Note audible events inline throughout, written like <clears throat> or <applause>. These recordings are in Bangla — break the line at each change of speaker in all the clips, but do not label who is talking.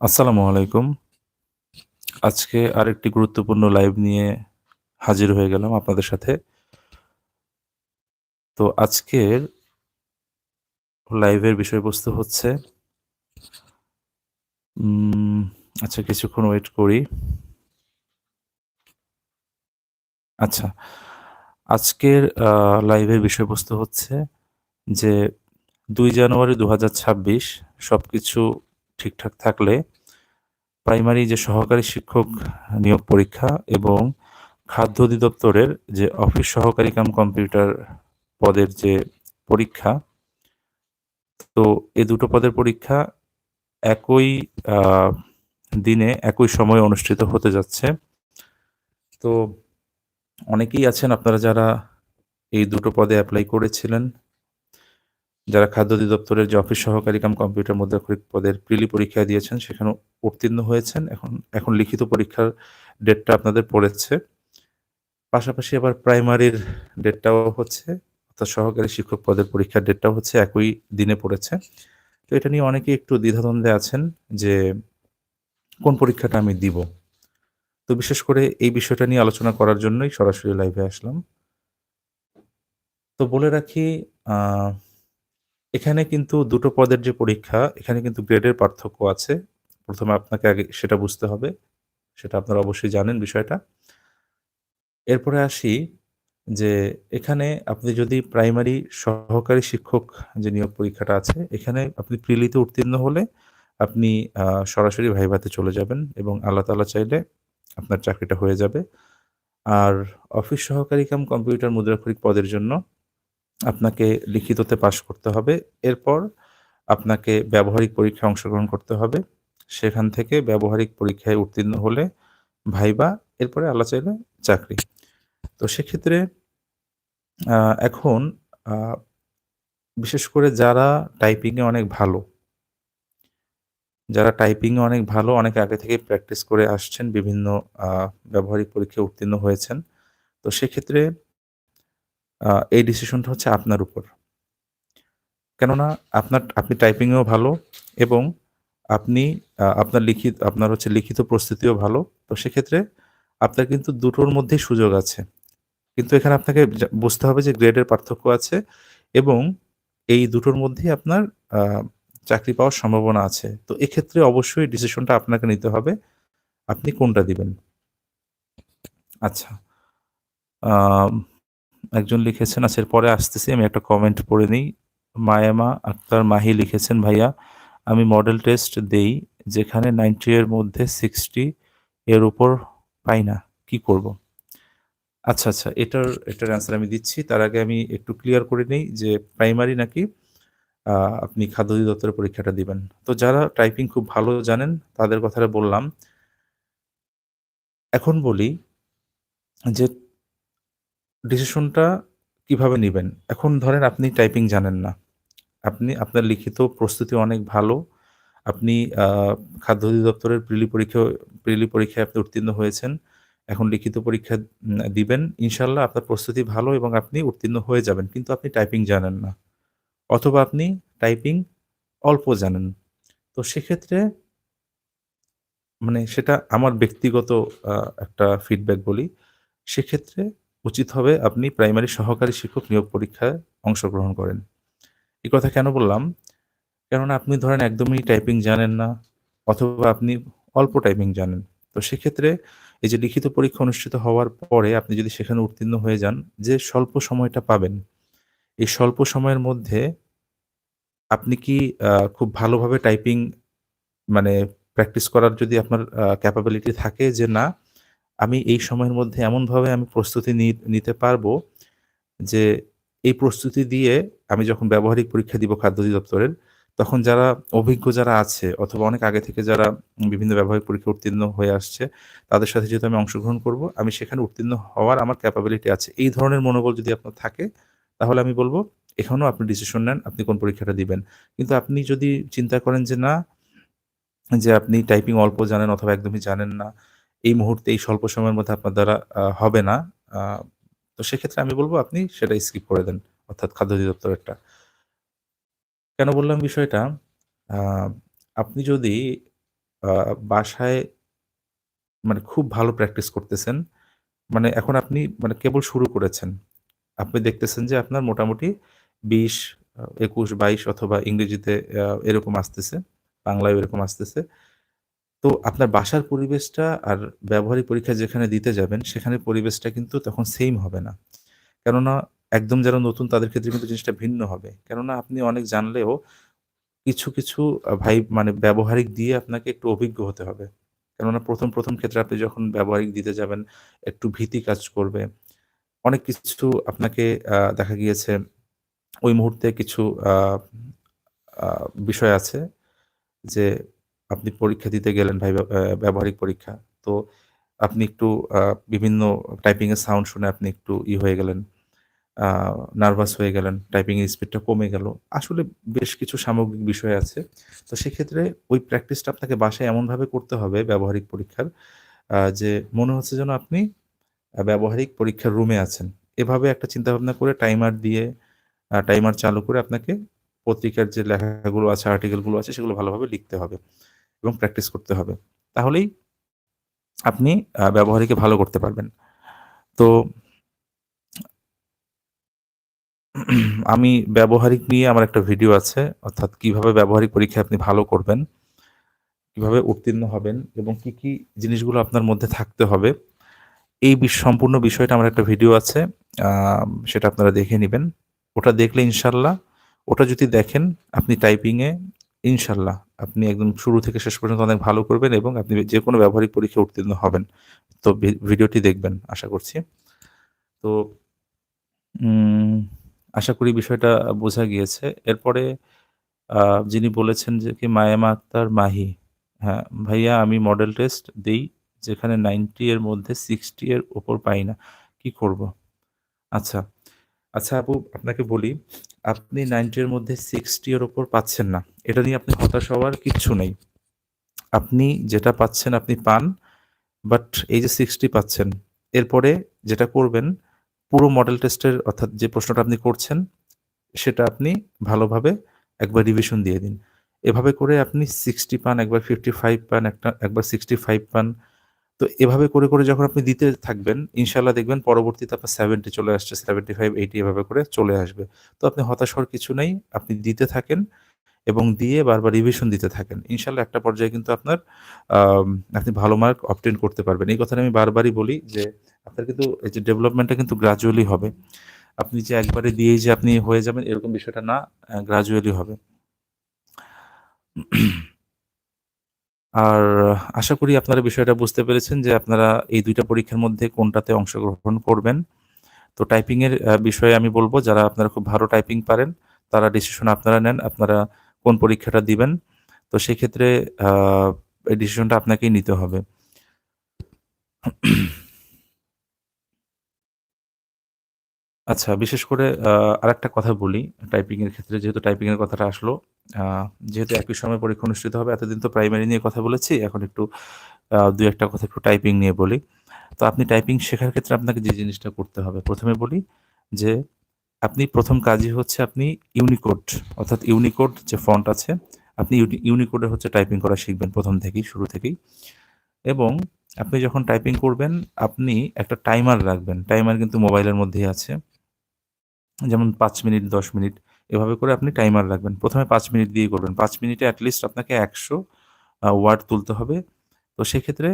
আসসালামু আলাইকুম। আজকে আরেকটি গুরুত্বপূর্ণ লাইভ নিয়ে হাজির হয়ে গেলাম আপনাদের সাথে। তো আজকের লাইভের বিষয়বস্তু হচ্ছে আচ্ছা কিছুক্ষণ ওয়েট করি। আচ্ছা, আজকের লাইভের বিষয়বস্তু হচ্ছে যে দুই জানুয়ারি ২০২৬ সবকিছু ঠিকঠাক থাকলে প্রাইমারি যে সহকারী শিক্ষক নিয়োগ পরীক্ষা এবং খাদ্য অধিদপ্তরের যে অফিস সহকারী কাম কম্পিউটার পদের যে পরীক্ষা, তো এ দুটো পদের পরীক্ষা একই দিনে একই সময়ে অনুষ্ঠিত হতে যাচ্ছে। তো অনেকেই আছেন, আপনারা যারা এই দুটো পদে অ্যাপ্লাই করেছিলেন। যারা খাদ্য অধিদপ্তরের যে অফিস সহকারী কাম কম্পিউটার মুদ্রাক্ষরিক পদের প্রিলি পরীক্ষা দিয়েছেন, সেখানেও উত্তীর্ণ হয়েছেন। এখন এখন লিখিত পরীক্ষার ডেটটা আপনাদের পড়েছে। পাশাপাশি আবার প্রাইমারির ডেটটাও হচ্ছে, অর্থাৎ সহকারী শিক্ষক পদের পরীক্ষার ডেটটাও হচ্ছে একই দিনে পড়েছে। তো এটা নিয়ে অনেকেই একটু দ্বিধাদ্বন্দ্বে আছেন যে কোন পরীক্ষাটা আমি দিব? তো বিশেষ করে এই বিষয়টা নিয়ে আলোচনা করার জন্যই সরাসরি লাইভে আসলাম। তো বলে রাখি এখানে কিন্তু দুটো পদের যে পরীক্ষা, এখানে কিন্তু গ্রেডের পার্থক্য আছে। প্রথমে আপনাকে আগে সেটা বুঝতে হবে। সেটা আপনারা অবশ্যই জানেন বিষয়টা। এরপরে আসি যে এখানে আপনি যদি প্রাইমারি সহকারী শিক্ষক যে নিয়োগ পরীক্ষাটা আছে, এখানে আপনি প্রিলিতে উত্তীর্ণ হলে আপনি সরাসরি ভাইভাতে চলে যাবেন এবং আল্লাহ তালা চাইলে আপনার চাকরিটা হয়ে যাবে। আর অফিস সহকারী কাম কম্পিউটার মুদ্রাক্ষরিক পদের জন্য আপনাকে লিখিততে পাস করতে হবে। এরপর আপনাকে ব্যবহারিক পরীক্ষায় অংশগ্রহণ করতে হবে। সেখান থেকে ব্যবহারিক পরীক্ষায় উত্তীর্ণ হলে ভাইবা, এরপরে আল্লাহ চাইলে চাকরি। তো সেক্ষেত্রে এখন বিশেষ করে যারা টাইপিংয়ে অনেক ভালো যারা টাইপিংয়ে অনেক ভালো, অনেক আগে থেকেই প্র্যাকটিস করে আসছেন, বিভিন্ন ব্যবহারিক পরীক্ষায় উত্তীর্ণ হয়েছেন। তো সেক্ষেত্রে এই ডিসিশনটা হচ্ছে আপনার উপর। কেননা আপনার, আপনি টাইপিং এও ভালো এবং আপনি আপনার লিখিত, আপনার হচ্ছে লিখিত প্রস্তুতিও ভালো। তো সেক্ষেত্রে আপনার কিন্তু দুটোর মধ্যেই সুযোগ আছে। কিন্তু এখানে আপনাকে বুঝতে হবে যে গ্রেডের পার্থক্য আছে এবং এই দুটোর মধ্যেই আপনার চাকরি পাওয়ার সম্ভাবনা আছে। তো এক্ষেত্রে অবশ্যই ডিসিশনটা আপনাকে নিতে হবে। আপনি কোনটা দিবেন? আচ্ছা। একজন লিখেছেন আচ্ছা পরে আসতেছি আমি একটা কমেন্ট পড়ে নিই। মায়ামা আক্তার মাহি লিখেছেন, "ভাইয়া আমি মডেল টেস্ট দেই যেখানে 90 এর মধ্যে 60 এর উপর পাই না। কি করব?" আচ্ছা, আচ্ছা এটার এটার অ্যান্সার আমি দিচ্ছি। তার আগে আমি একটু ক্লিয়ার করে নিই যে প্রাইমারি নাকি আপনি খাদ্য অধিদপ্তরের পরীক্ষাটা দিবেন। তো যারা টাইপিং খুব ভালো জানেন তাদের কথাটা বললাম। এখন বলি যে ডিসিশনটা কীভাবে নিবেন? এখন ধরেন আপনি টাইপিং জানেন না। আপনি, আপনার লিখিত প্রস্তুতি অনেক ভালো। আপনি খাদ্য অধিদপ্তরের প্রিলি পরীক্ষা প্রিলি পরীক্ষায় আপনি উত্তীর্ণ হয়েছেন। এখন লিখিত পরীক্ষা দিবেন। ইনশাআল্লাহ আপনার প্রস্তুতি ভালো এবং আপনি উত্তীর্ণ হয়ে যাবেন। কিন্তু আপনি টাইপিং জানেন না। অথবা আপনি টাইপিং অল্প জানেন। তো সেক্ষেত্রে মানে সেটা আমার ব্যক্তিগত একটা ফিডব্যাক বলি। সেক্ষেত্রে উচিত হবে আপনি প্রাইমারি সহকারী শিক্ষক নিয়োগ পরীক্ষায় অংশগ্রহণ করেন। এই কথা কেন বললাম? কেননা আপনি ধরেন একদমই টাইপিং জানেন না অথবা আপনি অল্প টাইপিং জানেন। তো সেক্ষেত্রে এই যে লিখিত পরীক্ষা অনুষ্ঠিত হওয়ার পরে আপনি যদি সেখানে উত্তীর্ণ হয়ে যান, যে স্বল্প সময়টা পাবেন, এই স্বল্প সময়ের মধ্যে আপনি কি খুব ভালোভাবে টাইপিং মানে প্র্যাকটিস করার যদি আপনার ক্যাপাবিলিটি থাকে যে না, আমি এই সময়ের মধ্যে এমনভাবে আমি প্রস্তুতি নিতে পারব যে এই প্রস্তুতি দিয়ে আমি যখন ব্যবহারিক পরীক্ষা দিব খাদ্য অধিদপ্তরের, তখন যারা অভিজ্ঞ যারা আছে অথবা অনেক আগে থেকে যারা বিভিন্ন ব্যবহারিক পরীক্ষা উত্তীর্ণ হয়ে আসছে, তাদের সাথে যেহেতু আমি অংশগ্রহণ করব, আমি সেখানে উত্তীর্ণ হওয়ার আমার ক্যাপাবিলিটি আছে। এই ধরনের মনোবল যদি আপনার থাকে, তাহলে আমি বলব এখানেও আপনি ডিসিশন নেন আপনি কোন পরীক্ষাটা দিবেন। কিন্তু আপনি যদি চিন্তা করেন যে না, যে আপনি টাইপিং অল্প জানেন অথবা একদমই জানেন না, এই মুহূর্তে, এই স্বল্প সময়ের মধ্যে আপনার দ্বারা হবে না। তো সেক্ষেত্রে আমি বলব, আপনি সেটা স্কিপ করে দেন। অর্থাৎ খাদ্য অধিদপ্তরেরটা। কেন বললাম বিষয়টা? আপনি যদি বাসায় মানে খুব ভালো প্র্যাকটিস করতেছেন। মানে এখন আপনি মানে কেবল শুরু করেছেন। আপনি দেখতেছেন যে আপনার মোটামুটি বিশ, একুশ, বাইশ অথবা ইংরেজিতে এরকম আসতেছে। বাংলায় এরকম আসতেছে। তো আপনার বাসার পরিবেশটা আর ব্যবহারিক পরীক্ষা যেখানে দিতে যাবেন, সেখানে পরিবেশটা কিন্তু তখন সেম হবে না। কেননা একদম যারা নতুন তাদের ক্ষেত্রে কিন্তু জিনিসটা ভিন্ন হবে। কেননা আপনি অনেক জানলেও কিছু, কিছু ভাই মানে ব্যবহারিক দিয়ে আপনাকে একটু অভিজ্ঞ হতে হবে। কেননা ১ম, ১ম ক্ষেত্রে আপনি যখন ব্যবহারিক দিতে যাবেন, একটু ভীতি কাজ করবে। অনেক কিছু আপনাকে দেখা গিয়েছে ওই মুহূর্তে কিছু বিষয় আছে যে আপনি পরীক্ষা দিতে গেলেন ভাই ব্যবহারিক পরীক্ষা। তো আপনি একটু বিভিন্ন টাইপিং এর সাউন্ড শুনে আপনি একটু ই হয়ে গেলেন, নার্ভাস হয়ে গেলেন, টাইপিং এর স্পিডটা কমে গেল। আসলে বেশ কিছু সামগ্রিক বিষয় আছে। তো সেক্ষেত্রে ওই প্র্যাকটিসটা আপনাকে বাসায় এমনভাবে করতে হবে ব্যবহারিক পরীক্ষার যে মনে হচ্ছে যেন আপনি ব্যবহারিক পরীক্ষার রুমে আছেন। এভাবে একটা চিন্তাভাবনা করে টাইমার দিয়ে টাইমার চালু করে আপনাকে পত্রিকার যে লেখাগুলো আছে, আর্টিকেলগুলো আছে সেগুলো ভালোভাবে লিখতে হবে এবং প্র্যাকটিস করতে হবে। তাহলেই আপনি ব্যবহারিকে ভালো করতে পারবেন। তো <clears throat> আমি ব্যবহারিক নিয়ে আমার একটা ভিডিও আছে। অর্থাৎ কীভাবে ব্যবহারিক পরীক্ষায় আপনি ভালো করবেন, কীভাবে উত্তীর্ণ হবেন এবং কি, কি জিনিসগুলো আপনার মধ্যে থাকতে হবে। এই সম্পূর্ণ বিষয়টা আমার একটা ভিডিও আছে। সেটা আপনারা দেখে নেবেন ওটা দেখলে ইনশাল্লাহ ওটা যদি দেখেন আপনি টাইপিংয়ে এ ইনশাআল্লাহ আপনি একদম শুরু থেকে শেষ পর্যন্ত অনেক ভালো করবেন এবং আপনি যে কোনো ব্যবহারিক পরীক্ষায় উত্তীর্ণ হবেন। তো ভিডিওটি দেখবেন আশা করছি। তো আশা করি বিষয়টা বোঝা গিয়েছে। এরপরে যিনি বলেছেন যে কি মায়ামা আক্তার মাহি। হ্যাঁ, ভাইয়া আমি মডেল টেস্ট দেই যেখানে 90 এর মধ্যে 60 এর ওপর পাই না। কি করব? আচ্ছা। আচ্ছা আপু আপনাকে বলি, আপনি 90 এর মধ্যে 60 এর উপর পাচ্ছেন না। এটা নিয়ে আপনি হতাশ হওয়ার কিচ্ছু নেই। আপনি যেটা পাচ্ছেন আপনি পান। বাট এই যে 60 পাচ্ছেন, এরপরে যেটা করবেন পুরো মডেল টেস্টের অর্থাৎ যে প্রশ্নটা আপনি করছেন, সেটা আপনি ভালোভাবে একবার রিভিশন দিয়ে দিন। এভাবে করে আপনি 60 পান, একবার 55 পান, একটা একবার 65 পান। তো এভাবে করে, করে যখন আপনি দিতে থাকবেন, ইনশাল্লাহ দেখবেন পরবর্তীতে আপনার 70 চলে আসছে, 75, 80 এভাবে করে চলে আসবে। তো আপনি হতাশ হওয়ার কিছু নেই। আপনি দিতে থাকেন এবং দিয়ে বারবার রিভিশন দিতে থাকেন। ইনশাল্লাহ একটা পর্যায়ে কিন্তু আপনার আপনি ভালো মার্ক অবটেইন করতে পারবেন। এই কথাটা আমি বারবারই বলি যে আপনার কিন্তু এই যে ডেভেলপমেন্টটা কিন্তু গ্র্যাজুয়ালি হবে। আপনি যে একবারে দিয়েই যে আপনি হয়ে যাবেন এরকম বিষয়টা না, আ গ্র্যাজুয়ালি হবে। আর আশা করি আপনারা বিষয়টা বুঝতে পেরেছেন যে আপনারা এই দুইটা পরীক্ষার মধ্যে কোনটাতে অংশগ্রহণ করবেন। তো টাইপিং এর বিষয়ে আমি বলব যারা আপনারা খুব ভালো টাইপিং পারেন, তারা ডিসিশন আপনারা নেন। আপনারা কোন পরীক্ষাটা দিবেন। তো সেক্ষেত্রে এই ডিসিশনটা আপনাকেই নিতে হবে। আচ্ছা বিশেষ করে আরেকটা কথা বলি টাইপিং এর ক্ষেত্রে যেহেতু টাইপিং এর কথাটা আসলো। যেহেতু একই সময় পরীক্ষা অনুষ্ঠিত হবে এতদিন তো প্রাইমারি নিয়ে কথা বলেছি। এখন একটু আ ২-১ কথা একটু টাইপিং নিয়ে বলি। তো আপনি টাইপিং শেখার ক্ষেত্রে আপনাকে যে জিনিসটা করতে হবে, প্রথমে বলি যে আপনি প্রথম কাজই হচ্ছে আপনি ইউনিকোড অর্থাৎ ইউনিকোড যে ফন্ট আছে, আপনি ইউনি ইউনিকোডে হচ্ছে টাইপিং করা শিখবেন প্রথম থেকেই, শুরু থেকেই। এবং আপনি যখন টাইপিং করবেন, আপনি একটা টাইমার রাখবেন। টাইমার কিন্তু মোবাইলের মধ্যেই আছে। যেমন পাঁচ মিনিট, ১০ মিনিট এভাবে করে আপনি টাইমার রাখবেন। প্রথমে পাঁচ মিনিট দিয়েই করবেন। পাঁচ মিনিটে এট লিস্ট আপনাকে একশো ওয়ার্ড তুলতে হবে। তো সেক্ষেত্রে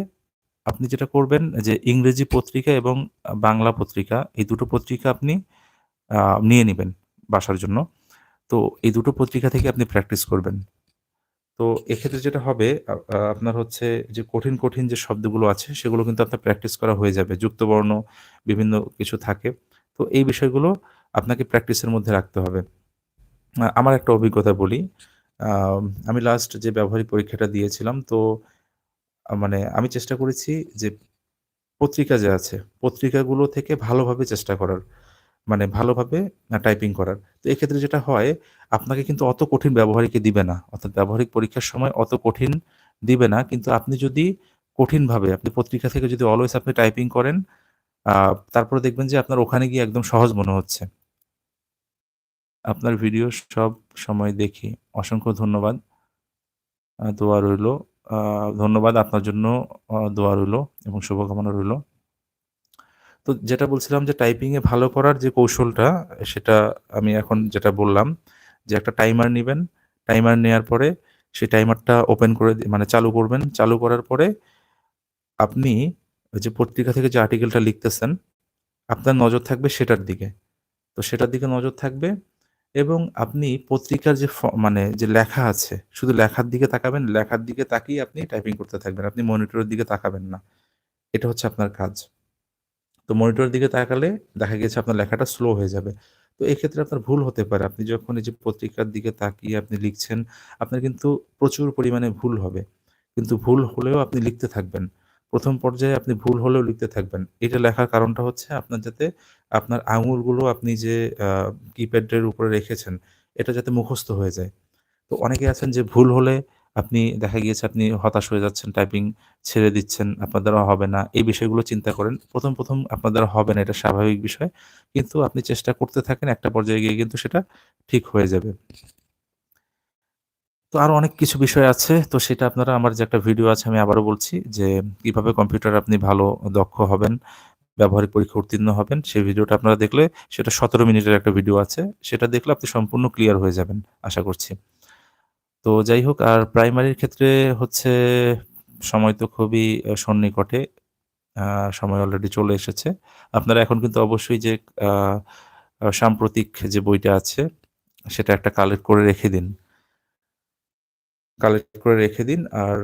আপনি যেটা করবেন যে ইংরেজি পত্রিকা এবং বাংলা পত্রিকা এই দুটো পত্রিকা আপনি নিয়ে নেবেন বাসার জন্য। তো এই দুটো পত্রিকা থেকে আপনি প্র্যাকটিস করবেন। তো এক্ষেত্রে যেটা হবে আপনার হচ্ছে যে কঠিন, কঠিন যে শব্দগুলো আছে সেগুলো কিন্তু আপনার প্র্যাকটিস করা হয়ে যাবে। যুক্তবর্ণ বিভিন্ন কিছু থাকে। তো এই বিষয়গুলো আপনাকে প্র্যাকটিসের মধ্যে রাখতে হবে। আমার একটা অভিজ্ঞতা বলি। আমি লাস্ট যে ব্যবহারিক পরীক্ষাটা দিয়েছিলাম তো মানে আমি চেষ্টা করেছি যে পত্রিকা যে আছে, পত্রিকাগুলো থেকে ভালোভাবে চেষ্টা করার। মানে ভালোভাবে টাইপিং করার। তো এক্ষেত্রে যেটা হয় আপনাকে কিন্তু অত কঠিন ব্যবহারিকে দিবে না। অর্থাৎ ব্যবহারিক পরীক্ষার সময় অত কঠিন দিবে না। কিন্তু আপনি যদি কঠিনভাবে আপনি পত্রিকা থেকে যদি অলওয়েজ আপনি টাইপিং করেন, তারপরে দেখবেন যে আপনার ওখানে গিয়ে একদম সহজ মনে হচ্ছে। আপনার ভিডিও সব সময় দেখি। অসংখ্য ধন্যবাদ। দোয়া রইল। ধন্যবাদ। আপনার জন্য দোয়া রইল এবং শুভকামনা রইল। তো যেটা বলছিলাম যে টাইপিং এ ভালো করার যে কৌশলটা সেটা আমি এখন যেটা বললাম যে একটা টাইমার নিবেন। টাইমার নেয়ার পরে সেই টাইমারটা ওপেন করে মানে চালু করবেন। চালু করার পরে আপনি যে পত্রিকা থেকে যে আর্টিকেলটা লিখতেছেন, আপনার নজর থাকবে সেটার দিকে। তো সেটার দিকে নজর থাকবে এবং আপনি পত্রিকার যে মানে যে লেখা আছে, শুধু লেখার দিকে তাকাবেন। লেখার দিকে তাকিয়ে আপনি টাইপিং করতে থাকবেন। আপনি মনিটরের দিকে তাকাবেন না। এটা হচ্ছে আপনার কাজ। তো মনিটরের দিকে তাকালে দেখা গেছে আপনার লেখাটা স্লো হয়ে যাবে। তো এক্ষেত্রে আপনার ভুল হতে পারে। আপনি যখন এই যে পত্রিকার দিকে তাকিয়ে আপনি লিখছেন, আপনার কিন্তু প্রচুর পরিমাণে ভুল হবে। কিন্তু ভুল হলেও আপনি লিখতে থাকবেন। প্রথম পর্যায়ে আপনি ভুল হলেও লিখতে থাকবেন। এটা লেখার কারণটা হচ্ছে আপনার যাতে আপনার আঙুলগুলো আপনি যে কিপ্যাডের উপরে রেখেছেন, এটা যাতে মুখস্থ হয়ে যায়। তো অনেকে আছেন যে ভুল হলে আপনি দেখা গিয়েছে আপনি হতাশ হয়ে যাচ্ছেন, টাইপিং ছেড়ে দিচ্ছেন, আপনার দ্বারা হবে না। এই বিষয়গুলো চিন্তা করেন। ১ম, ১ম আপনার দ্বারা হবে না, এটা স্বাভাবিক বিষয়। কিন্তু আপনি চেষ্টা করতে থাকেন, একটা পর্যায়ে গিয়ে কিন্তু সেটা ঠিক হয়ে যাবে। তো আরও অনেক কিছু বিষয় আছে। তো সেটা আপনারা আমার যে একটা ভিডিও আছে আমি আবারও বলছি যে কীভাবে কম্পিউটারে আপনি ভালো দক্ষ হবেন, ব্যবহারিক পরীক্ষা উত্তীর্ণ হবেন। সেই ভিডিওটা আপনারা দেখলে সেটা ১৭ মিনিটের একটা ভিডিও আছে। সেটা দেখলে আপনি সম্পূর্ণ ক্লিয়ার হয়ে যাবেন আশা করছি। তো যাই হোক আর প্রাইমারির ক্ষেত্রে হচ্ছে সময় তো খুবই সন্নিকটে। সময় অলরেডি চলে এসেছে। আপনারা এখন কিন্তু অবশ্যই যে সাম্প্রতিক যে বইটা আছে সেটা একটা কালেক্ট করে রেখে দিন। কালেক্ট করে রেখে দিন। আর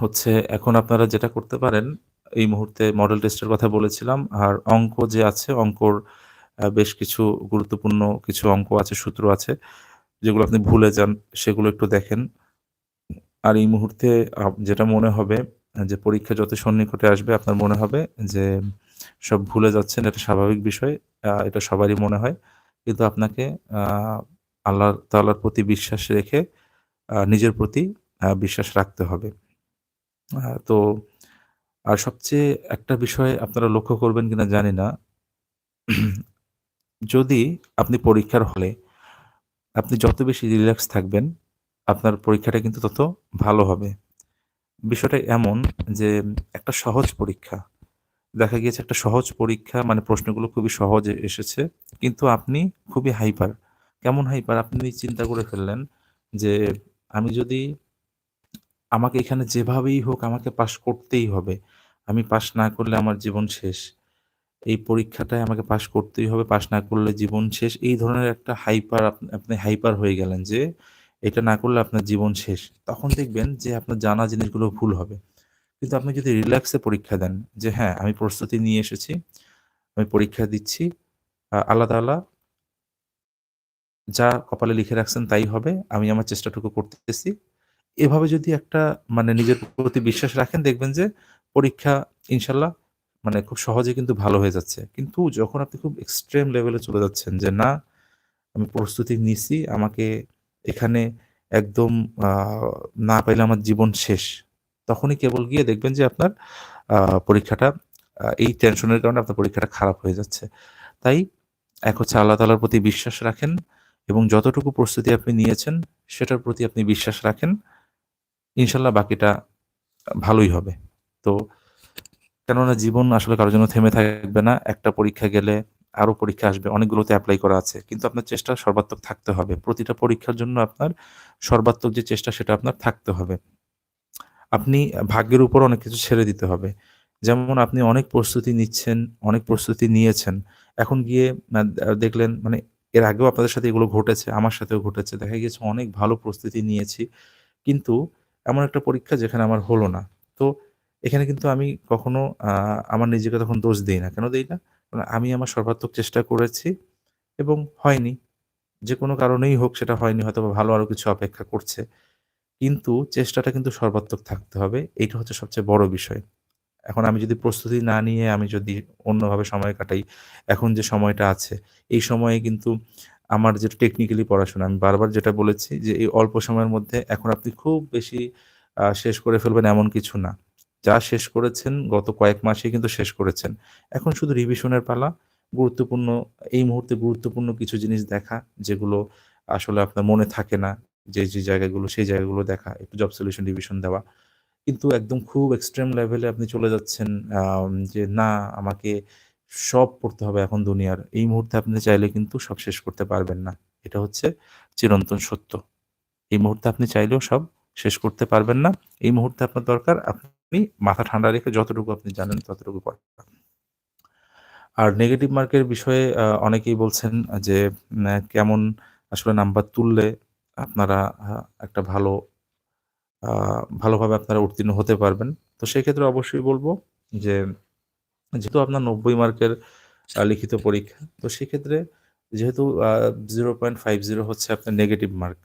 হচ্ছে এখন আপনারা যেটা করতে পারেন, এই মুহূর্তে মডেল টেস্টের কথা বলেছিলাম। আর অঙ্ক যে আছে, অঙ্কর বেশ কিছু গুরুত্বপূর্ণ কিছু অঙ্ক আছে, সূত্র আছে। যেগুলো আপনি ভুলে যান, সেগুলো একটু দেখেন। আর এই মুহূর্তে যেটা মনে হবে যে পরীক্ষা যত সন্নিকটে আসবে আপনার মনে হবে যে সব ভুলে যাচ্ছেন, এটা স্বাভাবিক বিষয়। এটা সবারই মনে হয়। কিন্তু আপনাকে আল্লাহ তাআলার প্রতি বিশ্বাস রেখে নিজের প্রতি বিশ্বাস রাখতে হবে। তো আর সবচেয়ে একটা বিষয় আপনারা লক্ষ্য করবেন কিনা জানি না। যদি আপনি পরীক্ষার হলে আপনি যত বেশি রিল্যাক্স থাকবেন, আপনার পরীক্ষাটা কিন্তু তত ভালো হবে। বিষয়টা এমন যে একটা সহজ পরীক্ষা। দেখা গিয়েছে একটা সহজ পরীক্ষা মানে প্রশ্নগুলো খুবই সহজ এসেছে। কিন্তু আপনি খুবই হাইপার। কেমন হাইপার? আপনি চিন্তা করে ফেললেন যে আমি যদি আমাকে এখানে যেভাবেই হোক আমাকে পাশ করতেই হবে। আমি পাশ না করলে আমার জীবন শেষ। এই পরীক্ষাটায় আমাকে পাশ করতেই হবে। পাশ না করলে জীবন শেষ। এই ধরনের একটা হাইপার আপনি হাইপার হয়ে গেলেন যে এটা না করলে আপনার জীবন শেষ। তখন দেখবেন যে আপনার জানা জিনিসগুলো ভুল হবে। কিন্তু আপনি যদি রিল্যাক্সে পরীক্ষা দেন যে হ্যাঁ, আমি প্রস্তুতি নিয়ে এসেছি। আমি পরীক্ষা দিচ্ছি। আল্লাহ তাআলা যা কপালে লিখে রাখছেন তাই হবে। আমি আমার চেষ্টাটুকু করতেছি। এভাবে যদি একটা মানে নিজের প্রতি বিশ্বাস রাখেন দেখবেন যে পরীক্ষা ইনশাল্লাহ মানে খুব সহজে কিন্তু ভালো হয়ে যাচ্ছে। কিন্তু যখন আপনি খুব এক্সট্রিম লেভেলে চলে যাচ্ছেন যে না আমি প্রস্তুতি নিছি, আমাকে এখানে একদম না পাইলে আমার জীবন শেষ। তখনই কেবল গিয়ে দেখবেন যে আপনার পরীক্ষাটা এই টেনশনের কারণে আপনার পরীক্ষাটা খারাপ হয়ে যাচ্ছে। তাই এক হচ্ছে আল্লাহ তাআলার প্রতি বিশ্বাস রাখেন এবং যতটুকু প্রস্তুতি আপনি নিয়েছেন সেটার প্রতি আপনি বিশ্বাস রাখেন। ইনশাল্লাহ বাকিটা ভালোই হবে। তো কেননা জীবন আসলে কারোর জন্য থেমে থাকবে না। একটা পরীক্ষা গেলে আরও পরীক্ষা আসবে। অনেকগুলোতে অ্যাপ্লাই করা আছে। কিন্তু আপনার চেষ্টা সর্বাত্মক থাকতে হবে। প্রতিটা পরীক্ষার জন্য আপনার সর্বাত্মক যে চেষ্টা সেটা আপনার থাকতে হবে। আপনি ভাগ্যের উপর অনেক কিছু ছেড়ে দিতে হবে। যেমন আপনি অনেক প্রস্তুতি নিচ্ছেন, অনেক প্রস্তুতি নিয়েছেন। এখন গিয়ে দেখলেন মানে এর আগেও আপনাদের সাথে এগুলো ঘটেছে, আমার সাথেও ঘটেছে। দেখা গিয়েছে অনেক ভালো প্রস্তুতি নিয়েছি। কিন্তু এমন একটা পরীক্ষা যেখানে আমার হলো না। তো এখানে কিন্তু আমি কখনো আমার নিজেকে তখন দোষ দিই না। কেন দিই না? কারণ আমি আমার সর্বাত্মক চেষ্টা করেছি এবং হয়নি। যে কোনো কারণেই হোক সেটা হয়নি হয়তোবা ভালো আরও কিছু অপেক্ষা করছে। কিন্তু চেষ্টাটা কিন্তু সর্বাত্মক থাকতে হবে। এইটা হচ্ছে সবচেয়ে বড় বিষয়। এখন আমি যদি প্রস্তুতি না নিয়ে আমি যদি অন্যভাবে সময় কাটাই, এখন যে সময়টা আছে, এই সময়ে কিন্তু আমার যেটা টেকনিক্যালি পড়াশোনা আমি বারবার যেটা বলেছি যে এই অল্প সময়ের মধ্যে এখন আপনি খুব বেশি শেষ করে ফেলবেন এমন কিছু না। যা শেষ করেছেন গত কয়েক মাসেই কিন্তু শেষ করেছেন। এখন শুধু রিভিশনের পালা। গুরুত্বপূর্ণ এই মুহূর্তে গুরুত্বপূর্ণ কিছু জিনিস দেখা যেগুলো আসলে আপনার মনে থাকে না। যে, যে জায়গাগুলো সেই জায়গাগুলো দেখা, একটু জব সলিউশন রিভিশন দেওয়া। কিন্তু একদম খুব এক্সট্রিম লেভেলে আপনি চলে যাচ্ছেন যে না আমাকে সব পড়তে হবে এখন দুনিয়ার। এই মুহূর্তে আপনি চাইলে কিন্তু সব শেষ করতে পারবেন না। এটা হচ্ছে চিরন্তন সত্য। এই মুহূর্তে আপনি চাইলেও সব শেষ করতে পারবেন না। এই মুহূর্তে আপনার দরকার আপনি মাথা ঠান্ডা রেখে যতটুকু আপনি জানেন ততটুকু পড়া। আর নেগেটিভ মার্কের বিষয়ে অনেকেই বলছেন যে কেমন আসলে নাম্বার তুললে আপনারা একটা ভালো ভালোভাবে আপনারা উত্তীর্ণ হতে পারবেন। তো সেক্ষেত্রে অবশ্যই বলব যে যেহেতু আপনার ৯০ মার্কের লিখিত পরীক্ষা, তো সেক্ষেত্রে যেহেতু জিরো পয়েন্ট ফাইভ জিরো হচ্ছে আপনার নেগেটিভ মার্ক।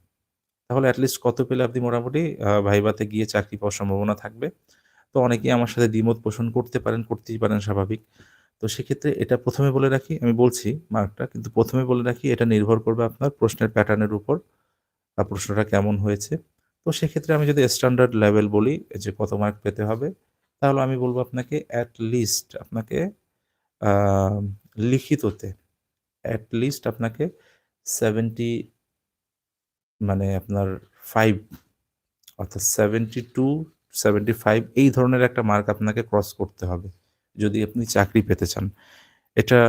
তাহলে এট লিস্ট কত পেলে আপনি মোটামুটি আ ভাইভাতে গিয়ে চাকরি পাওয়ার সম্ভাবনা থাকবে। তো অনেকেই আমার সাথে দ্বিমত পোষণ করতে পারেন, করতেই পারেন স্বাভাবিক। তো সেক্ষেত্রে এটা প্রথমে বলে রাখি, আমি বলছি মার্কটা কিন্তু প্রথমে বলে রাখি এটা নির্ভর করবে আপনার প্রশ্নের প্যাটার্নের উপর। বা প্রশ্নটা কেমন হয়েছে। তো সেক্ষেত্রে আমি যদি স্ট্যান্ডার্ড লেভেল বলি যে কত মার্ক পেতে হবে, তাহলে আমি বলব আপনাকে অ্যাট লিস্ট আপনাকে লিখিততে অ্যাট লিস্ট আপনাকে 70 মানে আপনার ফাইভ অর্থাৎ 72, 75 এই ধরনের একটা মার্ক আপনাকে ক্রস করতে হবে। যদি আপনি চাকরি পেতে চান। এটা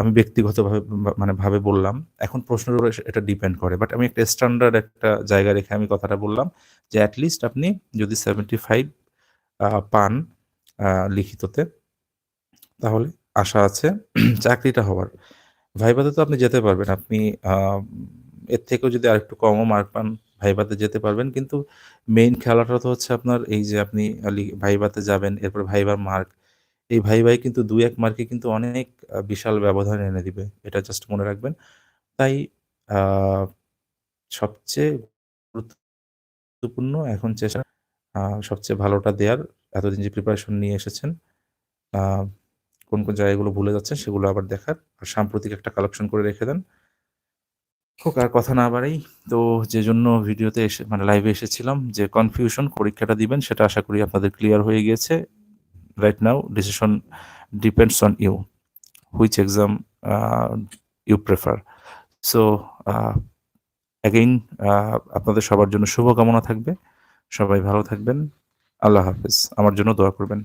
আমি ব্যক্তিগতভাবে মানে ভাবে বললাম। এখন প্রশ্নের উপরে এটা ডিপেন্ড করে। বাট আমি একটা স্ট্যান্ডার্ড একটা জায়গা রেখে আমি কথাটা বললাম যে এট লিস্ট আপনি যদি 75 আ পান লিখিততে তাহলে আশা আছে চাকরিটা হওয়ার। ভাইভাতে তো আপনি যেতে পারবেন। আপনি এর থেকেও যদি আরেকটু কমও মার্ক পান ভাইভাতে যেতে পারবেন। কিন্তু মেইন খেলাটা তো হচ্ছে আপনার এই যে আপনি ভাইভাতে যাবেন, এরপর ভাইবার মার্ক। এই ভাইভায় কিন্তু ২-১ মার্কে কিন্তু অনেক বিশাল ব্যবধান এনে দিবে। এটা জাস্ট মনে রাখবেন। তাই সবচেয়ে গুরুত্বপূর্ণ এখন চেষ্টা সবচেয়ে ভালোটা দেয়ার। এতদিন যে প্রিপারেশন নিয়ে এসেছেন, কোন, কোন জায়গাগুলো ভুলে যাচ্ছেন সেগুলো আবার দেখার। আর সাম্প্রতিক একটা কালেকশন করে রেখে দেন। হোক, আর কথা না বাড়াই। তো যে জন্য ভিডিওতে এসে মানে লাইভে এসেছিলাম, যে কনফিউশন পরীক্ষাটা দিবেন, সেটা আশা করি আপনাদের ক্লিয়ার হয়ে গিয়েছে। Right now decision depends on you. Which exam you prefer. So uh again আপনাদের সবার জন্য শুভকামনা থাকবে। সবাই ভালো থাকবেন। আল্লাহ হাফিজ আমার জন্য দোয়া করবেন।